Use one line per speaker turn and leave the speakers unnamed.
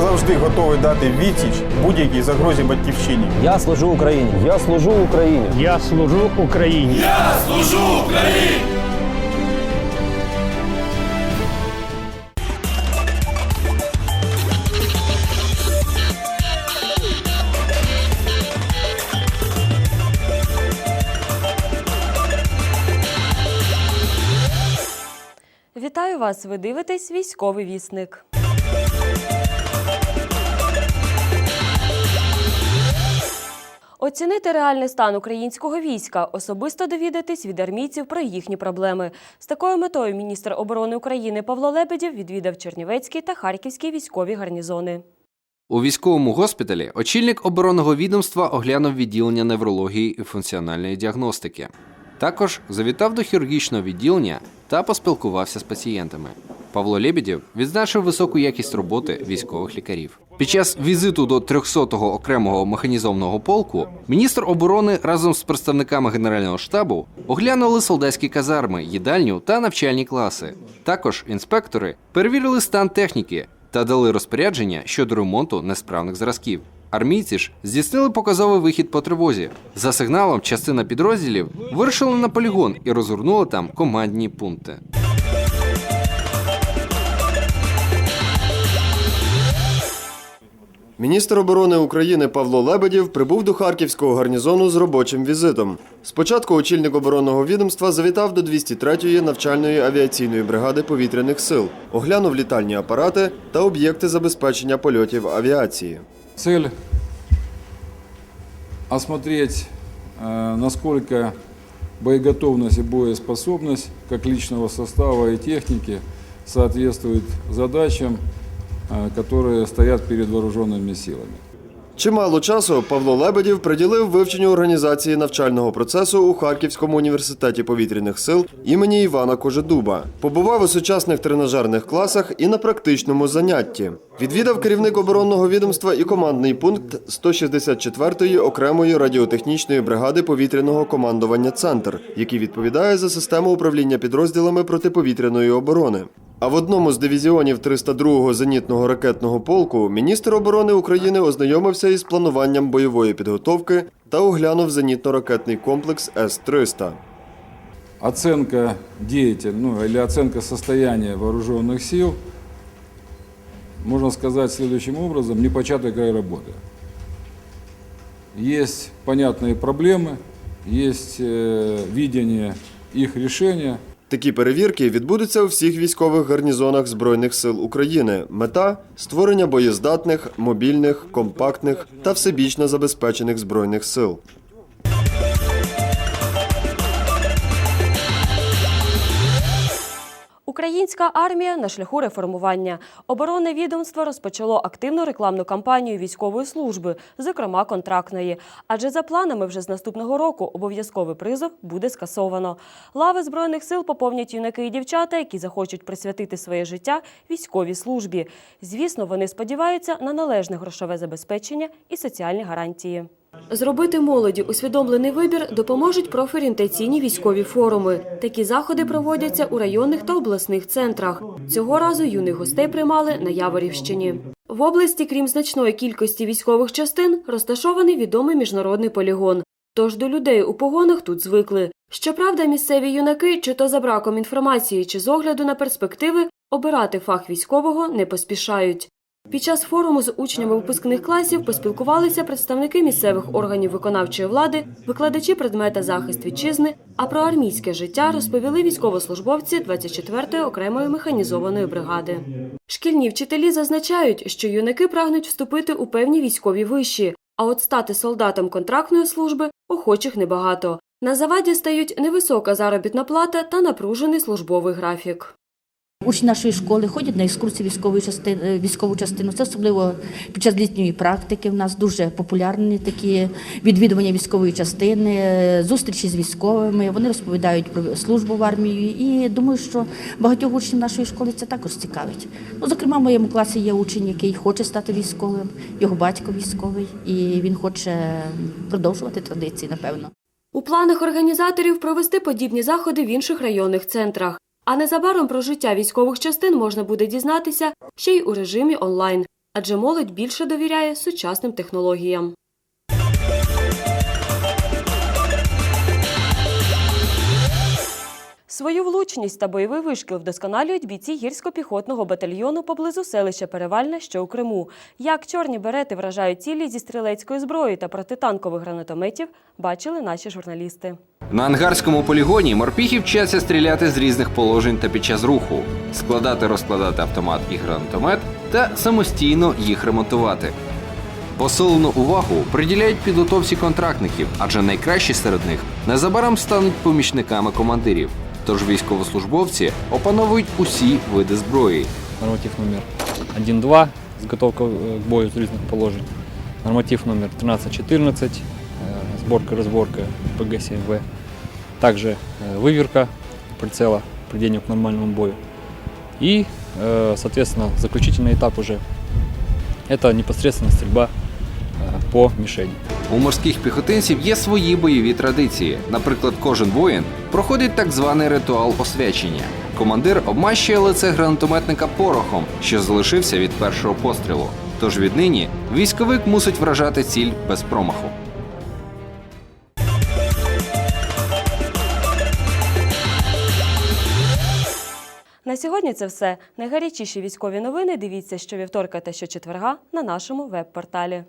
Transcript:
завжди готовий дати відсіч будь-якій загрозі батьківщині.
Я служу Україні. Я служу Україні.
Я служу Україні. Я служу Україні.
Вітаю вас! Ви дивитесь військовий вісник. Оцінити реальний стан українського війська, особисто довідатись від армійців про їхні проблеми. З такою метою міністр оборони України Павло Лебедєв відвідав Чернівецький та Харківський військові гарнізони.
У військовому госпіталі очільник оборонного відомства оглянув відділення неврології і функціональної діагностики. Також завітав до хірургічного відділення та поспілкувався з пацієнтами. Павло Лебедєв відзначив високу якість роботи військових лікарів. Під час візиту до 300-го окремого механізованого полку міністр оборони разом з представниками генерального штабу оглянули солдатські казарми, їдальню та навчальні класи. Також інспектори перевірили стан техніки та дали розпорядження щодо ремонту несправних зразків. Армійці ж здійснили показовий вихід по тривозі. За сигналом, частина підрозділів вирушили на полігон і розгорнули там командні пункти.
Міністр оборони України Павло Лебедєв прибув до харківського гарнізону з робочим візитом. Спочатку очільник оборонного відомства завітав до 203-ї навчальної авіаційної бригади повітряних сил, оглянув літальні апарати та об'єкти забезпечення польотів авіації.
Цель осмотреть, э, насколько боеготовность и боеспособность как личного состава и техники соответствует задачам, которые стоят перед вооруженными силами.
Чимало часу Павло Лебедєв приділив вивченню організації навчального процесу у Харківському університеті повітряних сил імені Івана Кожедуба. Побував у сучасних тренажерних класах і на практичному занятті. Відвідав керівник оборонного відомства і командний пункт 164-ї окремої радіотехнічної бригади повітряного командування Центр, який відповідає за систему управління підрозділами протиповітряної оборони. А в одному з дивізіонів 302-го зенітного ракетного полку міністр оборони України ознайомився із плануванням бойової підготовки та оглянув зенітно-ракетний комплекс С-300.
Оценка деятель, ну или оценка состояния вооруженных сил, можно сказать следующим образом, непочатый край работы. Есть понятные проблемы, есть э, видение их решения –
Такі перевірки відбудуться у всіх військових гарнізонах Збройних сил України. Мета створення боєздатних, мобільних, компактних та всебічно забезпечених збройних сил.
Українська армія на шляху реформування. Оборонне відомство розпочало активну рекламну кампанію військової служби, зокрема контрактної. Адже за планами вже з наступного року обов'язковий призов буде скасовано. Лави збройних сил поповнять юнаки і дівчата, які захочуть присвятити своє життя військовій службі. Звісно, вони сподіваються на належне грошове забезпечення і соціальні гарантії. Зробити молоді усвідомлений вибір допоможуть профорієнтаційні військові форуми. Такі заходи проводяться у районних та обласних центрах. Цього разу юних гостей приймали на Яворівщині. В області, крім значної кількості військових частин, розташований відомий міжнародний полігон. Тож до людей у погонах тут звикли. Щоправда, місцеві юнаки, чи то за браком інформації, чи з огляду на перспективи, обирати фах військового не поспішають. Під час форуму з учнями випускних класів поспілкувалися представники місцевих органів виконавчої влади, викладачі предмета захист вітчизни, а про армійське життя розповіли військовослужбовці 24-ї окремої механізованої бригади. Шкільні вчителі зазначають, що юнаки прагнуть вступити у певні військові виші, а от стати солдатом контрактної служби охочих небагато. На заваді стають невисока заробітна плата та напружений службовий графік.
Учні нашої школи ходять на екскурсії військової частини, військову частину. Це особливо під час літньої практики. У нас дуже популярні такі відвідування військової частини, е, зустрічі з військовими. Вони розповідають про службу в армії. І думаю, що багатьох учнів нашої школи це також цікавить. Ну, зокрема, в моєму класі є учень, який хоче стати військовим, його батько військовий, і він хоче продовжувати традиції, напевно.
У планах організаторів провести подібні заходи в інших районних центрах. А незабаром про життя військових частин можна буде дізнатися ще й у режимі онлайн, адже молодь більше довіряє сучасним технологіям. Свою влучність та бойовий вишкіл вдосконалюють бійці гірсько-піхотного батальйону поблизу селища Перевальне, що у Криму. Як чорні берети вражають цілі зі стрілецької зброї та протитанкових гранатометів, бачили наші журналісти.
На ангарському полігоні морпіхи вчаться стріляти з різних положень та під час руху, складати розкладати автомат і гранатомет та самостійно їх ремонтувати. Посилену увагу приділяють підготовці контрактників, адже найкращі серед них незабаром стануть помічниками командирів. Тож військовослужбовці опановують усі види зброї.
Норматив номер 1.2, подготовка э, к бою с різних положень. Норматив номер 13.14, э, сборка разборка ПГ-7В. Также э, выверка прицела, приведение к нормальному бою. И, э, соответственно, заключительный этап уже – это непосредственно стрельба э, по мишени.
У морських піхотинців є свої бойові традиції. Наприклад, кожен воїн проходить так званий ритуал освячення. Командир обмащує лице гранатометника порохом, що залишився від першого пострілу. Тож віднині військовик мусить вражати ціль без промаху.
На сьогодні це все. Найгарячіші військові новини дивіться щовівторка та щочетверга на нашому веб-порталі.